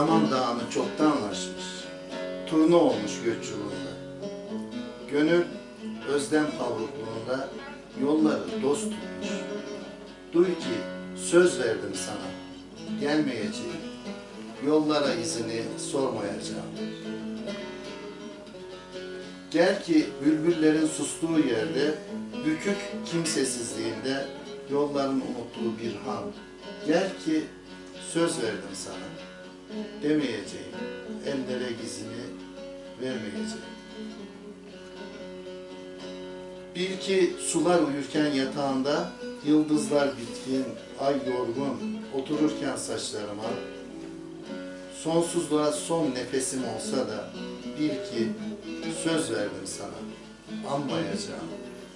zaman dağını çoktan aşmış. Turna olmuş göç yolunda. Gönül özlem kavrukluğunda yolları dost tutmuş. Duy ki söz verdim sana, gelmeyeceğim. Yollara izini sormayacağım. Gel ki bülbüllerin sustuğu yerde, bükük kimsesizliğinde yolların unuttuğu bir han. Gel ki söz verdim sana, demeyeceğim, ellere gizini vermeyeceğim. Bil ki sular uyurken yatağında, yıldızlar bitkin, ay yorgun, otururken saçlarıma, sonsuzluğa son nefesim olsa da, bil ki söz verdim sana, anmayacağım,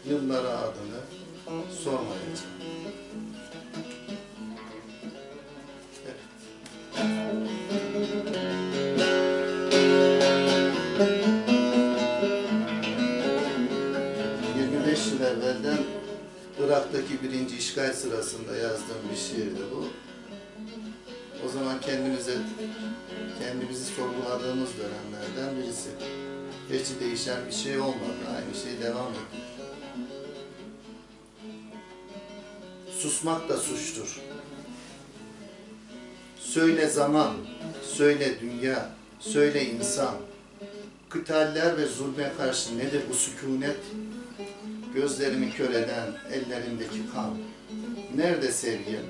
yıllara adını sormayacağım. Birinci işgal sırasında yazdığım bir şiirdi bu. O zaman kendimize, kendimizi sorguladığımız dönemlerden birisi. Hiç değişen bir şey olmadı, aynı şey devam ediyor. Susmak da suçtur. Söyle zaman, söyle dünya, söyle insan. Kıtaller ve zulme karşı nedir bu sükunet? Gözlerimi kör eden ellerimdeki kan. Nerede sevgim?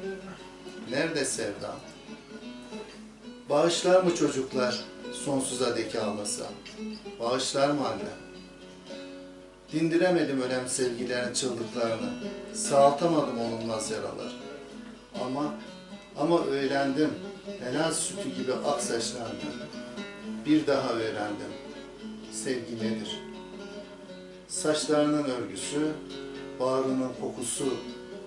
Nerede sevdam? Bağışlar mı çocuklar sonsuza dek ağlasa? Bağışlar mı annem? Dindiremedim ölen sevgilerin çığlıklarını. Sağaltamadım onulmaz yaralar. Ama ama öğrendim. Helal sütü gibi ak saçlandım. Bir daha öğrendim. Sevgi nedir? Saçlarının örgüsü, bağrının kokusu,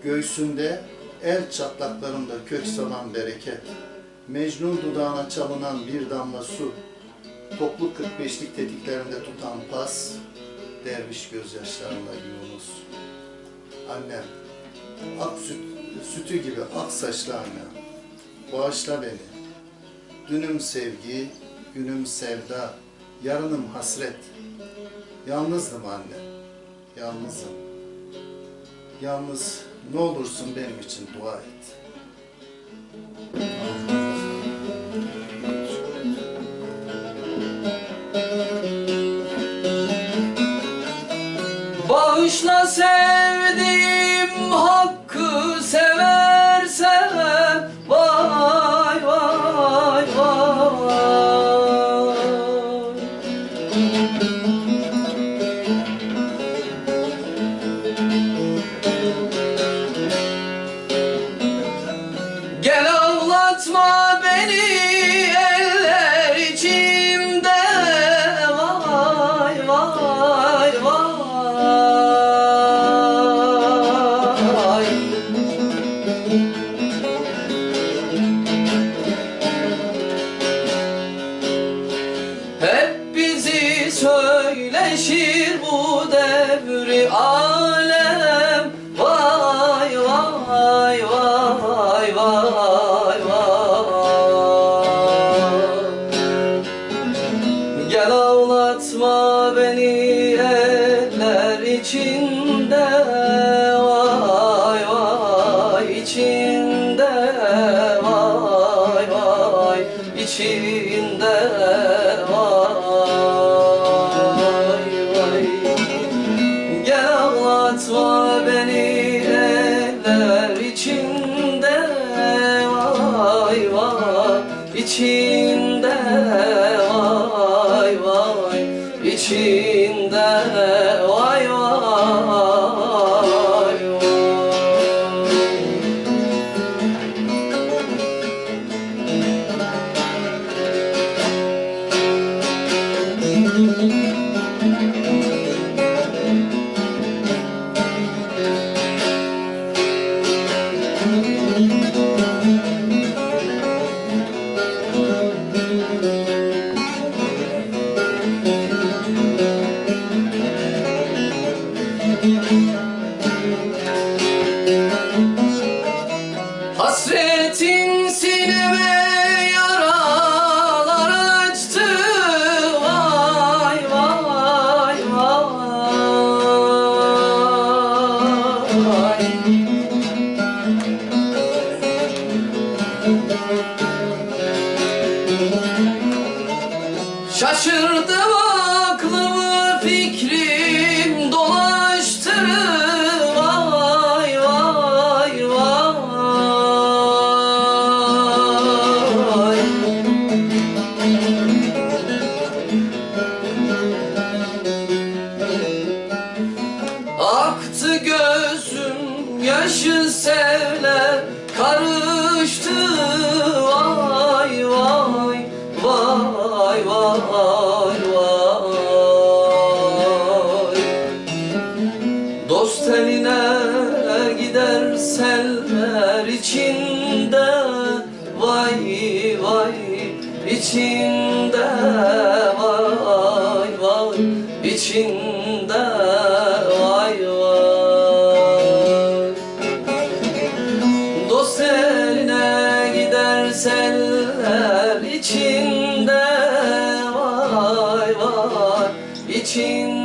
göğsünde el çatlaklarında kök salan bereket, Mecnun dudağına çalınan bir damla su, toplu 45'lik tetiklerinde tutan pas, derviş gözyaşlarında Yunus. Annem, ak süt, sütü gibi ak saçlı annem, bağışla beni. Dünüm sevgi, günüm sevda, yarınım hasret. Yalnızdım anne, yalnızım. Yalnız ne olursun benim için dua et. Ağlatma beni içinde Vay vay içinde Vay vay içinde Vay vay. Gel ağlatma beni eller içinde Vay vay içinde Vay vay içinde team. Yaşı sevler karıştı. Vay vay vay vay vay. Dost eline gider seller içinde. Vay vay içinde. Vay vay içinde 一清